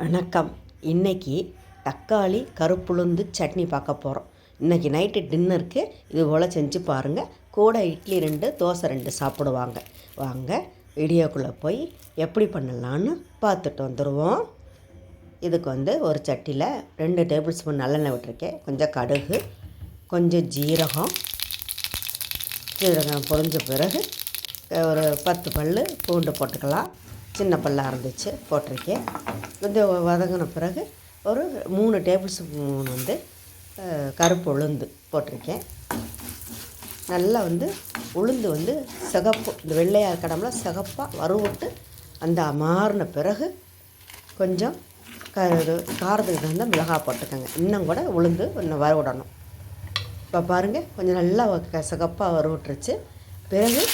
வணக்கம். இன்றைக்கி தக்காளி கருப்புளுந்து சட்னி பார்க்க போகிறோம் இன்னைக்கு நைட்டு டின்னருக்கு இது போல் செஞ்சு பாருங்கள் கூட இட்லி ரெண்டு தோசை ரெண்டு சாப்பிடுவாங்க. வாங்க வீடியோக்குள்ளே போய் எப்படி பண்ணலான்னு பார்த்துட்டு வந்துடுவோம் இதுக்கு வந்து ஒரு சட்டியில் ரெண்டு டேபிள் ஸ்பூன் நல்லெண்ணெய் விட்டுருக்கேன். கொஞ்சம் கடுகு கொஞ்சம் ஜீரகம் சீரகம் பொறிஞ்ச பிறகு ஒரு பத்து பல் பூண்டு போட்டுக்கலாம். சின்ன பல்லாக இருந்துச்சு போட்டிருக்கேன். வந்து வதங்கின பிறகு ஒரு மூணு டேபிள் ஸ்பூன் வந்து கருப்பு உளுந்து போட்டிருக்கேன். நல்லா வந்து உளுந்து வந்து சிகப்பு இந்த வெள்ளையாக இருக்கடம்ல சிகப்பாக வறுவிட்டு அந்த மாறின பிறகு கொஞ்சம் க இது காரத்துக்கு தகுந்த மிளகாய் போட்டுக்கோங்க. இன்னும் கூட உளுந்து இன்னும் வறுவிடணும். இப்போ பாருங்கள் கொஞ்சம் நல்லா க- சிகப்பாக வறுவிட்டுருச்சு. பிறகு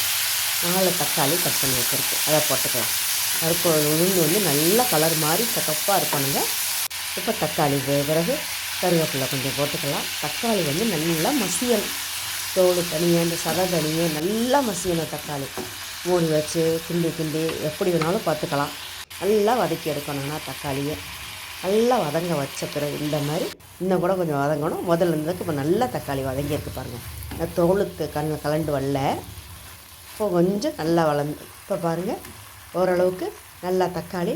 நாலு தக்காளி கட் பண்ணி வச்சுருக்கு அதை போட்டுக்கலாம். கருப்பு உளுந்து வந்து நல்லா கலர் மாதிரி சக்கப்பாக இருக்கணுங்க இப்போ தக்காளி பிறகு கருவேப்பிலை கொஞ்சம் போட்டுக்கலாம். தக்காளி வந்து நல்லா மசியணும் தோல் தனியாக இந்த சதை தனியாக நல்லா மசியணும் தக்காளி. மூடி வச்சு கிண்டி கிண்டி எப்படி வேணாலும் பார்த்துக்கலாம். நல்லா வதக்கி எடுக்கணும்னா தக்காளியை. நல்லா வதங்க வச்ச பிறகு இந்த மாதிரி இன்னும் கூட கொஞ்சம் வதங்கணும். முதல்ல இருந்ததுக்கு இப்போ நல்லா தக்காளி வதங்கியிருக்கு பாருங்கள் இந்த தோலுக்கு கண் கலண்டு வரல. இப்போ கொஞ்சம் நல்லா வளர்ந்து இப்போ பாருங்கள் ஓரளவுக்கு நல்லா தக்காளி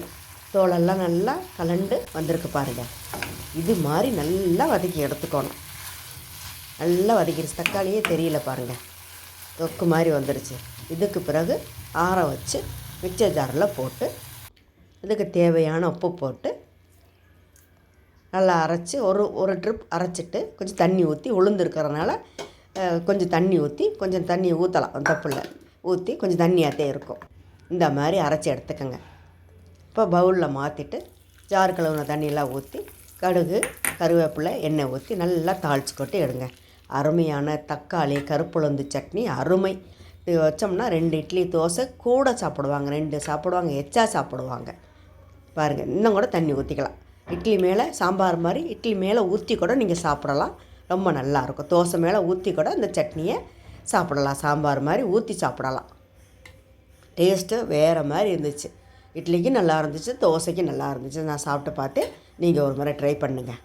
தோலெல்லாம் நல்லா கலண்டு வந்திருக்கு பாருங்கள் இது மாதிரி நல்லா வதக்கி எடுத்துக்கணும். நல்லா வதக்கிடுச்சு. தக்காளியே தெரியல பாருங்கள் தொக்கு மாதிரி வந்துருச்சு. இதுக்கு பிறகு ஆற வச்சு மிக்சர் ஜாரில் போட்டு இதுக்கு தேவையான உப்பு போட்டு நல்லா அரைச்சி ஒரு ஒரு ட்ரிப் அரைச்சிட்டு கொஞ்சம் தண்ணி ஊற்றி உளுந்துருக்கிறதுனால கொஞ்சம் தண்ணி ஊற்றி கொஞ்சம் தண்ணி ஊற்றலாம் தப்பில்லை ஊற்றி கொஞ்சம் தண்ணியாகத்தே இருக்கும். இந்த மாதிரி அரைச்சி எடுத்துக்கோங்க. இப்போ பவுலில் மாற்றிட்டு ஜார் கழுவுன தண்ணியெல்லாம் ஊற்றி கடுகு கருவேப்பிலை எண்ணெய் ஊற்றி நல்லா தாளிச்சு கொட்டி எடுங்க. அருமையான தக்காளி கருப்புளுந்து சட்னி அருமை. இது வச்சோம்னா ரெண்டு இட்லி தோசை கூட சாப்பிடுவாங்க ரெண்டு சாப்பிடுவாங்க எச்சா சாப்பிடுவாங்க. பாருங்கள் இன்னும் கூட தண்ணி ஊற்றிக்கலாம் இட்லி மேலே சாம்பார் மாதிரி இட்லி மேலே ஊற்றி கூட நீங்கள் சாப்பிடலாம். ரொம்ப நல்லாயிருக்கும் தோசை மேலே ஊற்றி கூட இந்த சட்னியை சாப்பிடலாம் சாம்பார் மாதிரி ஊற்றி சாப்பிடலாம். டேஸ்ட்டு வேறு மாதிரி இருந்துச்சு. இட்லிக்கு நல்லா இருந்துச்சு தோசைக்கு நல்லா இருந்துச்சு. நான் சாப்பிட்டு பார்த்து நீங்கள் ஒரு முறை ட்ரை பண்ணுங்கள்